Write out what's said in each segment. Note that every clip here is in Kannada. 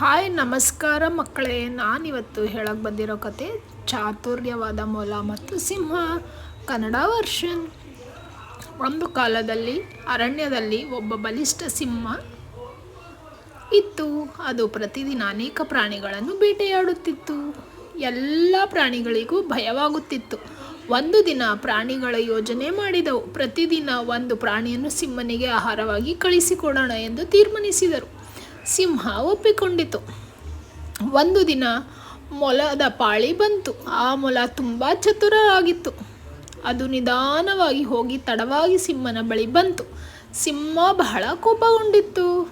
ಹಾಯ್, ನಮಸ್ಕಾರ ಮಕ್ಕಳೇ. ನಾನಿವತ್ತು ಹೇಳಕ್ಕೆ ಬಂದಿರೋ ಕತೆ ಚಾತುರ್ಯವಾದ ಮೊಲ ಮತ್ತು ಸಿಂಹ. ಕನ್ನಡ ವರ್ಷನ್. ಒಂದು ಕಾಲದಲ್ಲಿ, ಅರಣ್ಯದಲ್ಲಿ ಒಬ್ಬ ಬಲಿಷ್ಠ ಸಿಂಹ ಇತ್ತು. ಅದು ಪ್ರತಿದಿನ ಅನೇಕ ಪ್ರಾಣಿಗಳನ್ನು ಬೇಟೆಯಾಡುತ್ತಿತ್ತು. ಎಲ್ಲ ಪ್ರಾಣಿಗಳಿಗೂ ಭಯವಾಗುತ್ತಿತ್ತು. ಒಂದು ದಿನ ಪ್ರಾಣಿಗಳ ಯೋಜನೆ ಮಾಡಿದವು. ಪ್ರತಿದಿನ ಒಂದು ಪ್ರಾಣಿಯನ್ನು ಸಿಂಹನಿಗೆ ಆಹಾರವಾಗಿ ಕಳಿಸಿಕೊಡೋಣ ಎಂದು ತೀರ್ಮಾನಿಸಿದರು. ಸಿಂಹ ಒಪ್ಪಿಕೊಂಡಿತು. ಒಂದು ದಿನ ಮೊಲದ ಪಾಳಿ ಬಂತು. ಆ ಮೊಲ ತುಂಬ ಚತುರವಾಗಿತ್ತು. ಅದು ನಿಧಾನವಾಗಿ ಹೋಗಿ ತಡವಾಗಿ ಸಿಂಹನ ಬಳಿ ಬಂತು. ಸಿಂಹ ಬಹಳ ಕೋಪಗೊಂಡಿತ್ತು.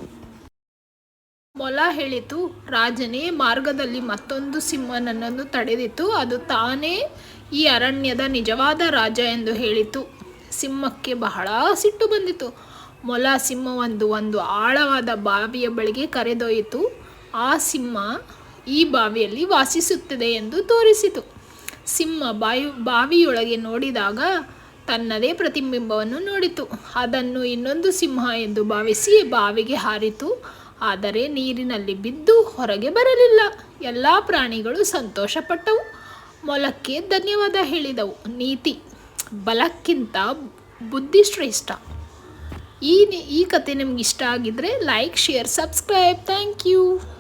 ಮೊಲ ಹೇಳಿತು, ರಾಜನೇ, ಮಾರ್ಗದಲ್ಲಿ ಮತ್ತೊಂದು ಸಿಂಹ ನನ್ನನ್ನು ತಡೆದಿತ್ತು. ಅದು ತಾನೇ ಈ ಅರಣ್ಯದ ನಿಜವಾದ ರಾಜ ಎಂದು ಹೇಳಿತು. ಸಿಂಹಕ್ಕೆ ಬಹಳ ಸಿಟ್ಟು ಬಂದಿತು ಮೊಲ ಸಿಂಹವೊಂದು ಒಂದು ಆಳವಾದ ಬಾವಿಯ ಬಳಿಗೆ ಕರೆದೊಯ್ಯಿತು. ಆ ಸಿಂಹ ಈ ಬಾವಿಯಲ್ಲಿ ವಾಸಿಸುತ್ತದೆ ಎಂದು ತೋರಿಸಿತು. ಸಿಂಹ ಬಾಯು, ಬಾವಿಯೊಳಗೆ ನೋಡಿದಾಗ ತನ್ನದೇ ಪ್ರತಿಬಿಂಬವನ್ನು ನೋಡಿತು. ಅದನ್ನು ಇನ್ನೊಂದು ಸಿಂಹ ಎಂದು ಭಾವಿಸಿ ಬಾವಿಗೆ ಹಾರಿತು. ಆದರೆ ನೀರಿನಲ್ಲಿ ಬಿದ್ದು ಹೊರಗೆ ಬರಲಿಲ್ಲ. ಎಲ್ಲ ಪ್ರಾಣಿಗಳು ಸಂತೋಷಪಟ್ಟವು. ಮೊಲಕ್ಕೆ ಧನ್ಯವಾದ ಹೇಳಿದವು. ನೀತಿ, ಬಲಕ್ಕಿಂತ ಬುದ್ಧಿ ಶ್ರೇಷ್ಠ ಈ ಈ ಕತೆ ನಿಮ್ಗೆ ಇಷ್ಟ ಆಗಿದ್ದರೆ like share subscribe thank you